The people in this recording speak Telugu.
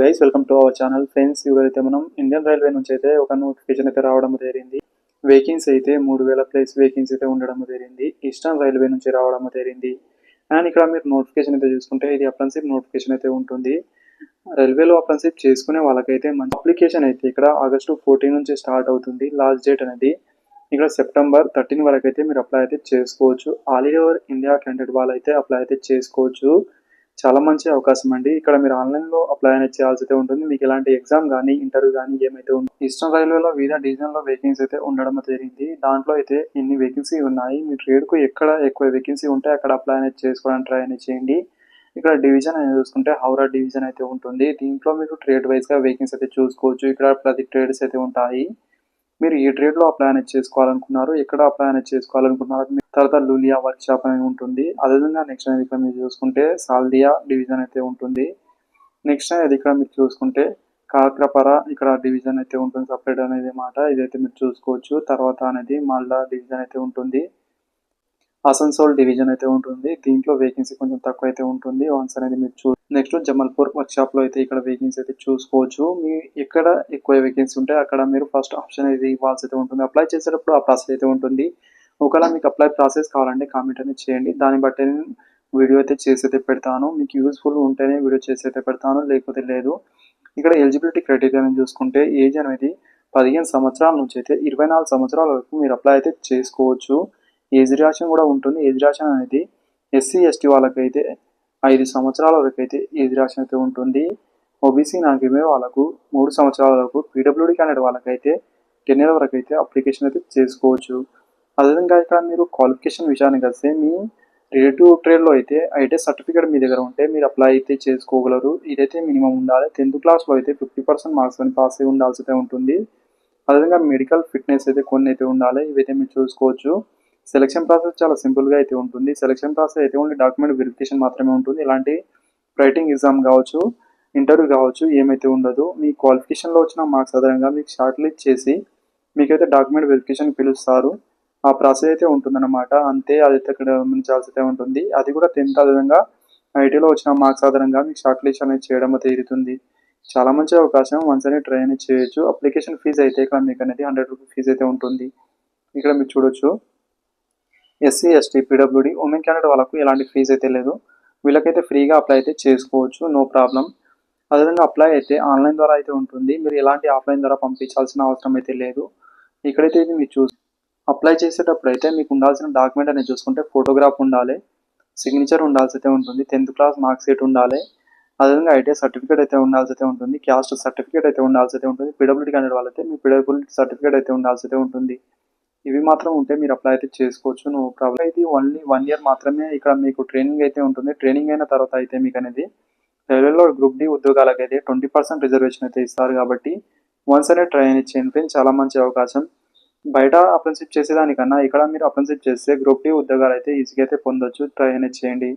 Guys welcome to our channel friends ఇప్పుడైతే మనం ఇండియన్ రైల్వే నుంచి అయితే ఒక నోటిఫికేషన్ అయితే రావడం జరిగింది. వేకెన్సీ అయితే మూడు వేల ప్లేస్ వేకెన్సీ అయితే ఉండడం జరిగింది. ఈస్టర్న్ రైల్వే నుంచి రావడం జరిగింది. అండ్ ఇక్కడ మీరు నోటిఫికేషన్ అయితే చూసుకుంటే ఇది అప్రెన్సిప్ నోటిఫికేషన్ అయితే ఉంటుంది. రైల్వేలో అప్రెన్సిప్ చేసుకునే వాళ్ళకైతే మంచి అప్లికేషన్ అయితే ఇక్కడ ఆగస్టు ఫోర్టీన్ నుంచి స్టార్ట్ అవుతుంది లాస్ట్ డేట్ అనేది. ఇక్కడ సెప్టెంబర్ థర్టీన్ వరకు అయితే మీరు అప్లై అయితే చేసుకోవచ్చు. ఆల్ ఓవర్ ఇండియా క్యాండిడేట్ వాళ్ళు అయితే అప్లై అయితే చేసుకోవచ్చు. చాలా మంచి అవకాశం అండి. ఇక్కడ మీరు ఆన్లైన్లో అప్లై అనేది చేయాల్సి అయితే ఉంటుంది. మీకు ఎలాంటి ఎగ్జామ్ కానీ ఇంటర్వ్యూ కానీ ఏమైతే ఉంది ఈస్టర్న్ రైల్వేలో వివిధ డివిజన్లో వేకెన్సీ అయితే ఉండడం జరిగింది. దాంట్లో అయితే ఎన్ని వేకెన్సీ ఉన్నాయి మీ ట్రేడ్కు ఎక్కడ ఎక్కువ వేకెన్సీ ఉంటే అక్కడ అప్లై అనేది చేసుకోవడానికి ట్రై అనేది చేయండి. ఇక్కడ డివిజన్ అనేది చూసుకుంటే హౌరా డివిజన్ అయితే ఉంటుంది. దీంట్లో మీరు ట్రేడ్ వైజ్గా వేకెన్సీ అయితే చూసుకోవచ్చు. ఇక్కడ ప్రతి ట్రేడ్స్ అయితే ఉంటాయి. మీరు ఏ ట్రేడ్లో అప్లై అనేది చేసుకోవాలనుకున్నారు ఎక్కడ అప్లై అనేది చేసుకోవాలనుకున్నారు తర్వాత లూలియా వర్క్ షాప్ అనేది ఉంటుంది. అదేవిధంగా నెక్స్ట్ అనేది ఇక్కడ మీరు చూసుకుంటే సాల్దియా డివిజన్ అయితే ఉంటుంది. నెక్స్ట్ అనేది ఇక్కడ మీరు చూసుకుంటే కాక్రపర ఇక్కడ డివిజన్ అయితే ఉంటుంది సపరేట్ అనేది మాట. ఇదైతే మీరు చూసుకోవచ్చు. తర్వాత అనేది మాల్డా డివిజన్ అయితే ఉంటుంది. అసన్సోల్ డివిజన్ అయితే ఉంటుంది. దీంట్లో వేకెన్సీ కొంచెం తక్కువ అయితే ఉంటుంది. వన్స్ అనేది మీరు చూ నెక్స్ట్ జమల్పూర్ వర్క్ షాప్లో అయితే ఇక్కడ వేకెన్సీ అయితే చూసుకోవచ్చు. మీ ఎక్కడ ఎక్కువ వేకెన్సీ ఉంటే అక్కడ మీరు ఫస్ట్ ఆప్షన్ అయితే ఇవ్వాల్సి అయితే ఉంటుంది. అప్లై చేసేటప్పుడు ఆ ప్రాసెస్ అయితే ఉంటుంది. ఒకవేళ మీకు అప్లై ప్రాసెస్ కావాలంటే కామెంట్ అనేది చేయండి. దాన్ని బట్టి నేను వీడియో అయితే చేసి అయితే పెడతాను. మీకు యూస్ఫుల్ ఉంటేనే వీడియో చేసి అయితే పెడతాను. లేకపోతే లేదు. ఇక్కడ ఎలిజిబిలిటీ క్రైటీరియాని చూసుకుంటే ఏజ్ అనేది పదిహేను సంవత్సరాల నుంచి అయితే ఇరవై నాలుగు సంవత్సరాల వరకు మీరు అప్లై అయితే చేసుకోవచ్చు. ఏజ్ రియాక్షన్ కూడా ఉంటుంది. ఏజ్ రియాక్షన్ అనేది ఎస్సీ ఎస్టీ వాళ్ళకైతే ఐదు సంవత్సరాల వరకు అయితే ఏజ్ రియాక్షన్ అయితే ఉంటుంది. ఓబీసీ నాకేమే వాళ్ళకు మూడు సంవత్సరాల వరకు పీడబ్ల్యూడీ క్యాండిడేట్ వాళ్ళకైతే టెన్ ఇయర్ వరకు అయితే అప్లికేషన్ అయితే చేసుకోవచ్చు. అదేవిధంగా ఇక్కడ మీరు క్వాలిఫికేషన్ విషయానికి వస్తే మీ రిలేటివ్ ట్రేడ్లో అయితే ఐటీ సర్టిఫికేట్ మీ దగ్గర ఉంటే మీరు అప్లై అయితే చేసుకోగలరు. ఇదైతే మినిమం ఉండాలి. టెన్త్ క్లాస్లో అయితే ఫిఫ్టీ పర్సెంట్ మార్క్స్ అని పాస్ అయి ఉండాల్సి అయితే ఉంటుంది. అదేవిధంగా మెడికల్ ఫిట్నెస్ అయితే కొన్ని అయితే ఉండాలి. ఇవైతే మీరు చూసుకోవచ్చు. సెలక్షన్ ప్రాసెస్ చాలా సింపుల్గా అయితే ఉంటుంది. సెలక్షన్ ప్రాసెస్ అయితే ఓన్లీ డాక్యుమెంట్ వెరిఫికేషన్ మాత్రమే ఉంటుంది. ఇలాంటి రైటింగ్ ఎగ్జామ్ కావచ్చు ఇంటర్వ్యూ కావచ్చు ఏమైతే ఉండదు. మీ క్వాలిఫికేషన్లో వచ్చిన మార్క్స్ ఆధారంగా మీకు షార్ట్ లిస్ట్ చేసి మీకైతే డాక్యుమెంట్ వెరిఫికేషన్ పిలుస్తారు. ఆ ప్రాసెస్ అయితే ఉంటుందన్నమాట. అంతే అదైతే ఇక్కడ గమనించాల్సి అయితే ఉంటుంది. అది కూడా టెన్త్ విధంగా ఐటీలో వచ్చిన మార్క్స్ ఆధారంగా మీకు షార్ట్ లిస్ట్ అనేది చేయడం అయితే తీరుతుంది చాలా మంచి అవకాశం. వన్స్ అనేది ట్రై అనేది చేయొచ్చు. అప్లికేషన్ ఫీజు అయితే ఇక్కడ మీకు అనేది హండ్రెడ్ రూపీస్ ఫీజు అయితే ఉంటుంది. ఇక్కడ మీరు చూడొచ్చు. SC ST PWD women candidate వాళ్ళకు ఎలాంటి ఫీజు అయితే లేదు. వీళ్ళకైతే ఫ్రీగా అప్లై అయితే చేసుకోవచ్చు నో ప్రాబ్లం అదేవిధంగా అప్లై అయితే ఆన్లైన్ ద్వారా అయితే ఉంటుంది. మీరు ఎలాంటి ఆఫ్లైన్ ద్వారా పంపించాల్సిన అవసరం అయితే లేదు. ఇక్కడైతే ఇది మీరు చూసి అప్లై చేసేటప్పుడు అయితే మీకు ఉండాల్సిన డాక్యుమెంట్ అనేది చూసుకుంటే ఫోటోగ్రాఫ్ ఉండాలి సిగ్నేచర్ ఉండాల్సి అయితే ఉంటుంది టెన్త్ క్లాస్ మార్క్షీట్ ఉండాలి. అదేవిధంగా ఐటీ సర్టిఫికేట్ అయితే ఉండాల్సి అయితే ఉంటుంది క్యాస్ట్ సర్టిఫికేట్ అయితే ఉండాల్సి అయితే ఉంటుంది పీడబ్ల్యూడీ క్యాండిడేట్ వాళ్ళైతే మీ పీడబ్ల్యూడీ సర్టిఫికేట్ అయితే ఉండాల్సి అయితే ఉంటుంది. ఇవి మాత్రం ఉంటే మీరు అప్లై అయితే చేసుకోవచ్చు నువ్వు ప్రాబ్లం అయితే ఓన్లీ వన్ ఇయర్ మాత్రమే ఇక్కడ మీకు ట్రైనింగ్ అయితే ఉంటుంది. ట్రైనింగ్ అయిన తర్వాత అయితే మీకు అనేది రైల్వేలో గ్రూప్ డి ఉద్యోగాలకు అయితే ట్వంటీ పర్సెంట్ రిజర్వేషన్ అయితే ఇస్తారు కాబట్టి వన్స్ అనే ట్రైన్ ఇచ్చేయండి చాలా మంచి అవకాశం. బయట అప్రెన్షిప్ చేసేదానికన్నా ఇక్కడ మీరు అప్రెన్షిప్ చేస్తే గ్రూప్ డి ఉద్యోగాలు అయితే ఈజీగా అయితే పొందొచ్చు. ట్రైన్ చేయండి.